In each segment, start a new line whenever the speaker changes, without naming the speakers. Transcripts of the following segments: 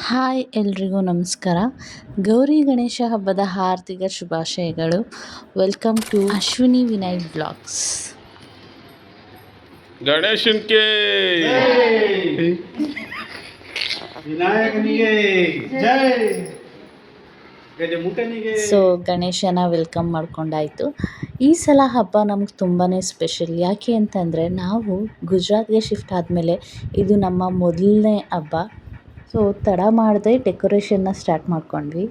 Hi ಎಲ್ರಿಗೂ ನಮಸ್ಕಾರ. ಗೌರಿ ಗಣೇಶ ಹಬ್ಬದ ಹಾರ್ದಿಕ ಶುಭಾಶಯಗಳು. Welcome to Ashwini Vinay blogs
ಗಣೇಶನ್ಗೆ
ವಿನಾಯಕನಿಗೆ ಜೈ. ಗಜಮುಖನಿಗೆ
ಸೊ ಗಣೇಶನ ವೆಲ್ಕಮ್ ಮಾಡ್ಕೊಂಡಾಯಿತು. ಈ ಸಲ ಹಬ್ಬ ನಮ್ಗೆ ತುಂಬಾ ಸ್ಪೆಷಲ್ ಯಾಕೆ ಅಂತಂದರೆ ನಾವು ಗುಜರಾತ್ಗೆ ಶಿಫ್ಟ್ ಆದಮೇಲೆ ಇದು ನಮ್ಮ ಮೊದಲನೇ ಹಬ್ಬ. ಸೊ ತಡ ಮಾಡದೆ ಡೆಕೋರೇಷನ್ನ ಸ್ಟಾರ್ಟ್ ಮಾಡ್ಕೊಂಡ್ವಿ.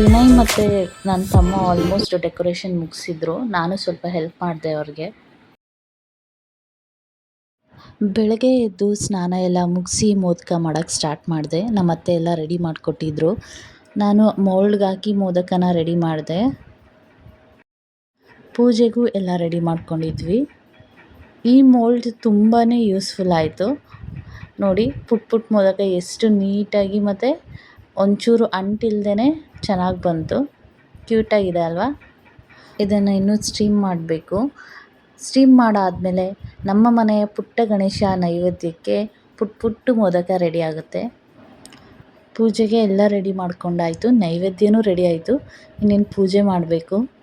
ವಿನಯ್ ಮತ್ತು ನನ್ನ ತಮ್ಮ ಆಲ್ಮೋಸ್ಟ್ ಡೆಕೋರೇಷನ್ ಮುಗಿಸಿದ್ರು. ನಾನು ಸ್ವಲ್ಪ ಹೆಲ್ಪ್ ಮಾಡಿದೆ ಅವ್ರಿಗೆ. ಬೆಳಗ್ಗೆ ಎದ್ದು ಸ್ನಾನ ಎಲ್ಲ ಮುಗಿಸಿ ಮೋದಕ ಮಾಡೋಕ್ಕೆ ಸ್ಟಾರ್ಟ್ ಮಾಡಿದೆ. ನಮ್ಮ ಅತ್ತೆ ಎಲ್ಲ ರೆಡಿ ಮಾಡಿಕೊಟ್ಟಿದ್ರು. ನಾನು ಮೋಲ್ಡ್ಗೆ ಹಾಕಿ ಮೋದಕನ ರೆಡಿ ಮಾಡಿದೆ. ಪೂಜೆಗೂ ಎಲ್ಲ ರೆಡಿ ಮಾಡ್ಕೊಂಡಿದ್ವಿ. ಈ ಮೋಲ್ಡ್ ತುಂಬಾ ಯೂಸ್ಫುಲ್ ಆಯಿತು. ನೋಡಿ, ಪುಟ್ ಪುಟ್ ಮೋದಕ ಎಷ್ಟು ನೀಟಾಗಿ ಮತ್ತು ಒಂಚೂರು ಅಂಟಿಲ್ದೇ ಚೆನ್ನಾಗಿ ಬಂತು. ಕ್ಯೂಟಾಗಿದೆ ಅಲ್ವಾ? ಇದನ್ನು ಇನ್ನೂ ಸ್ಟೀಮ್ ಮಾಡಬೇಕು. ಸ್ಟೀಮ್ ಮಾಡಾದಮೇಲೆ ನಮ್ಮ ಮನೆಯ ಪುಟ್ಟ ಗಣೇಶ ನೈವೇದ್ಯಕ್ಕೆ ಪುಟ್ ಪುಟ್ಟು ಮೋದಕ ರೆಡಿ ಆಗುತ್ತೆ. ಪೂಜೆಗೆ ಎಲ್ಲ ರೆಡಿ ಮಾಡ್ಕೊಂಡಾಯಿತು, ನೈವೇದ್ಯನೂ ರೆಡಿ ಆಯಿತು. ಇನ್ನೇನು ಪೂಜೆ ಮಾಡಬೇಕು?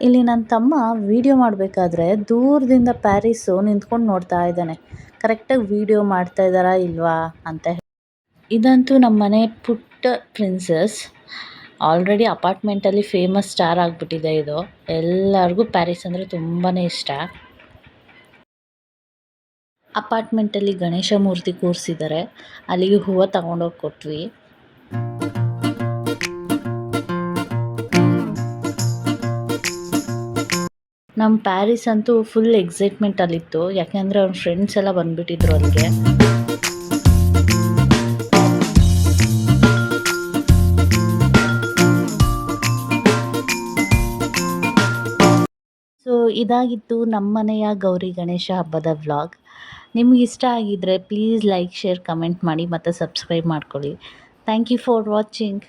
ಇಲ್ಲಿ ನನ್ನ ತಮ್ಮ ವೀಡಿಯೋ ಮಾಡಬೇಕಾದ್ರೆ ದೂರದಿಂದ ಪ್ಯಾರಿಸ್ಸು ನಿಂತ್ಕೊಂಡು ನೋಡ್ತಾ ಇದ್ದಾನೆ. ಕರೆಕ್ಟಾಗಿ ವೀಡಿಯೋ ಮಾಡ್ತಾ ಇದ್ದಾರಾ ಇಲ್ವಾ ಅಂತ. ಇದಂತೂ ನಮ್ಮ ಮನೆ ಪುಟ್ಟ ಪ್ರಿನ್ಸಸ್ ಆಲ್ರೆಡಿ ಅಪಾರ್ಟ್ಮೆಂಟಲ್ಲಿ ಫೇಮಸ್ ಸ್ಟಾರ್ ಆಗಿಬಿಟ್ಟಿದೆ ಇದು. ಎಲ್ಲರಿಗೂ ಪ್ಯಾರಿಸ್ ಅಂದರೆ ತುಂಬಾ ಇಷ್ಟ. ಅಪಾರ್ಟ್ಮೆಂಟಲ್ಲಿ ಗಣೇಶ ಮೂರ್ತಿ ಕೂರಿಸಿದ್ದಾರೆ ಅಲ್ಲಿಗೆ ಹೂವು ತಗೊಂಡೋಗಿ ಕೊಟ್ವಿ. ನಮ್ಮ ಪ್ಯಾರಿಸ್ ಅಂತೂ ಫುಲ್ ಎಕ್ಸೈಟ್ಮೆಂಟಲ್ಲಿತ್ತು ಯಾಕೆಂದರೆ ಅವ್ನ ಫ್ರೆಂಡ್ಸ್ ಎಲ್ಲ ಬಂದ್ಬಿಟ್ಟಿದ್ರು ಅಲ್ಲಿಗೆ. ಸೊ ಇದಾಗಿತ್ತು ನಮ್ಮನೆಯ ಗೌರಿ ಗಣೇಶ ಹಬ್ಬದ ವ್ಲಾಗ್ ನಿಮ್ಗೆ ಇಷ್ಟ ಆಗಿದ್ದರೆ ಪ್ಲೀಸ್ ಲೈಕ್ ಶೇರ್ ಕಮೆಂಟ್ ಮಾಡಿ ಮತ್ತು ಸಬ್ಸ್ಕ್ರೈಬ್ ಮಾಡ್ಕೊಳ್ಳಿ. Thank you for watching